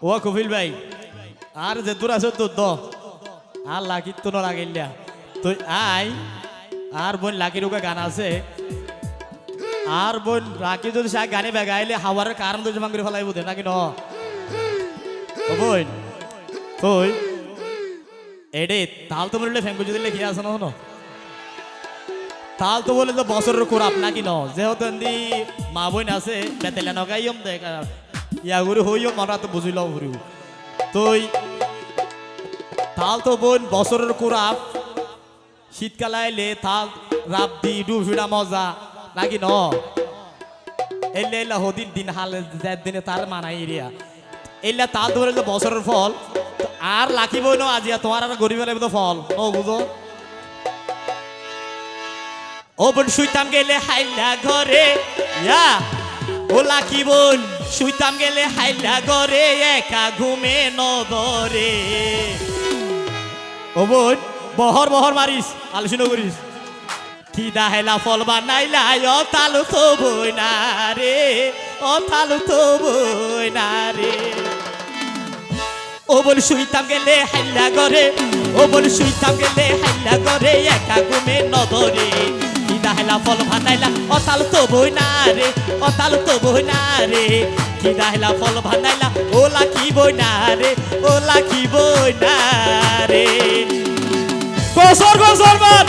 ও কপিল ভাই, আর যে দূর আছে তোর দ। আর লাকি তো লাগিল্লা তুই আই, আর বোন লাকির ওকে গান আছে। আর বোন রাকি যদি সে গানে বেগাইলে হাওয়ার কারণ তো জমা ফেলাইব দে নাকি ন? বোন তুই এডে, তাল তো বললে ফ্যাঙ্কু যদি লেখি আছে না তাল তো বলে তো বছরের কোরাপ নাকি ন যেহেতু মা বোন আছে, বেতেলে নগাইম দেখ ইয়া গুরু হইও মরা তো বুঝিলাও গুরু তুই তাল তো বোন বছরের কোরাপ শীতকাল আইলে তাল রাব দি ডুবিনা মজা নাকি ন এলে এলা হদিন দিন হাল দিনে তার মানাই এরিয়া। এলা তাল যে বছরের ফল আর লাখিবই ন আজিয়া তোমার আর গরিব তো ফল। ও বুঝো? বোন শুইতাম গেলে হাইলা ঘরে, ইয়া ও লাকি বোন? শুইতাম গেলে হাইলা ঘরে, একা ঘুমে নদরে ও বোন, বহর বহর মারিস, আলোচনা করিস। কি দাহেলা ফল বানাইলা, ও তালু তো বই না রে, ও তালু তো বই না রে। ও বল শুইতাম গেলে হাইলা ঘরে, ও বল শুইতাম গেলে হাইলা ঘরে, একা ঘুমে নদরে কি দাহেলা ফল ভানাইলা অতাল তো বই না রে, অতাল তো বই না রে। কি দাহেলা ফল ভানাইলা ওলা কি বই না রে ওলা কি বই না রে। গোসর গোসর মান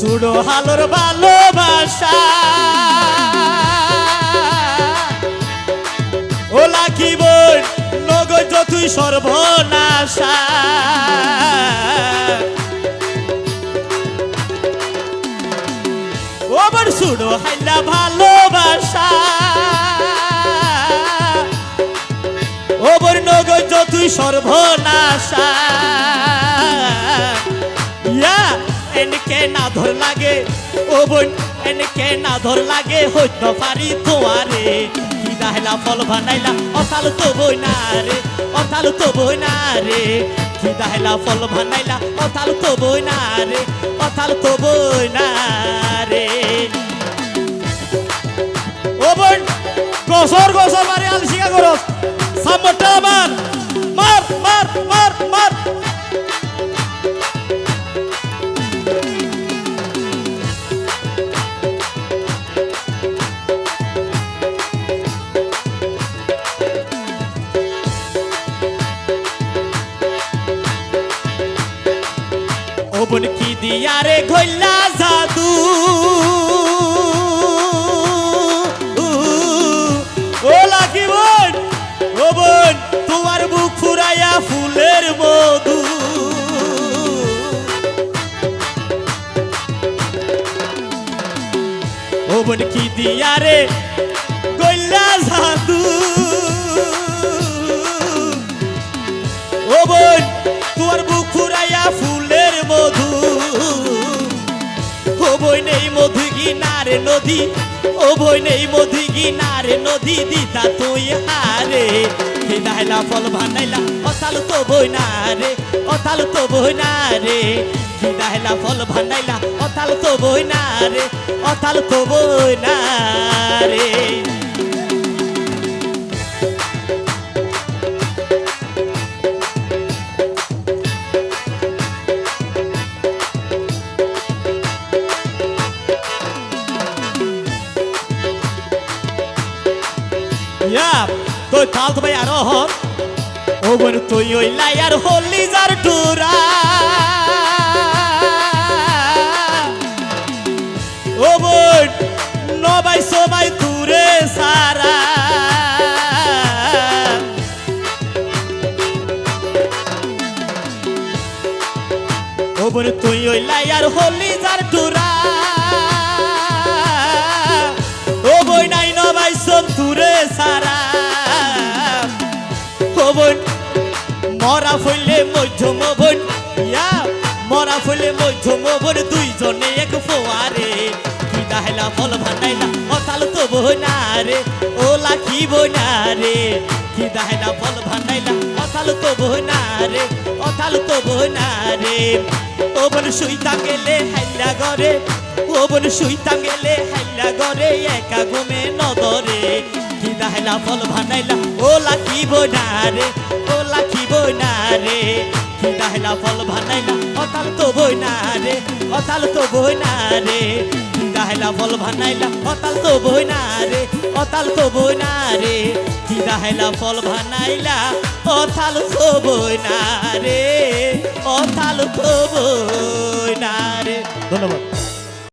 সুডো হালোর ভালোবাসা। ওলা কি বল নগর যতুই সর্বনাশা। ওবার সুডো হাইলা ভালোবাসা। ওবর নগর যতুই সর্বনাশা। এনকে না ধর লাগে। ও বোন, এনকে না ধর লাগে। হইতে পারি তোমারে কি দাহলা ফল বানাইলা অতাল তো বই না রে অতাল তো বই না রে। কি দাহলা ফল বানাইলা অতাল তো বই না রে অতাল তো বই না রে। ও বোন, গসর গসর মারি আলসিকা করস। সামটা মার মার মার। বোন কি দিয়া রে ঘইলা জাদু? ও লাকি বোন, ও বোন, তোমার বুক ফুরাইয়া ফুলের মধু। ও বোন, কি দিয়া গিনারে নদী, ও বই নেই মধু গিনারে নদী দিতা তুই হারে। কে দাইলা ফল ভানাইলা অতাল তো বই না রে অতাল তো বই না রে। ফল ভানাইলা অতাল তো বই না রে অতাল তো বই না রে। ইয়া তুই তাল ভাই আরও হন। ও বোন, তুই ওই লাইয়ার হলি যার টুরা ও বোন, নবাই সবাই তুরে সারা। ও বোন, তুই ওই লাইয়ার হলি যার টুরা ও বোন মরা ফইলে মধ্যম বোন ইয়া, মরা ফইলে মধ্যম বোন দুইজনে এক ফোয়ারে। কি দাহেলা ফল ভানাইলা অতাল তো বই না রে ও লাখিব না রে কি দাহেলা ফল ভান্ডাইলা অথাল তো না রে অথাল তো না রে ও বন শুইতা গেলে হাইলা গরে। ও বন শুইতা গেলে হাইলা গরে। একা ঘুমে নদরে। কি দাহেলা ফল ভান্ডাইলা ও লাখিব না রে, ও লাখিব না রে। কি দাহেলা ফল ভান্ডাইলা অথাল তো না রে অথাল তো না রে। কি দাহেলা ফল ভান্ডাইলা অতাল তো না রে অতাল তো না রে। কি দাহেলা ফল ভান্ডাইলা অথাল তো না রে অথাল তো না রে। ধন্যবাদ।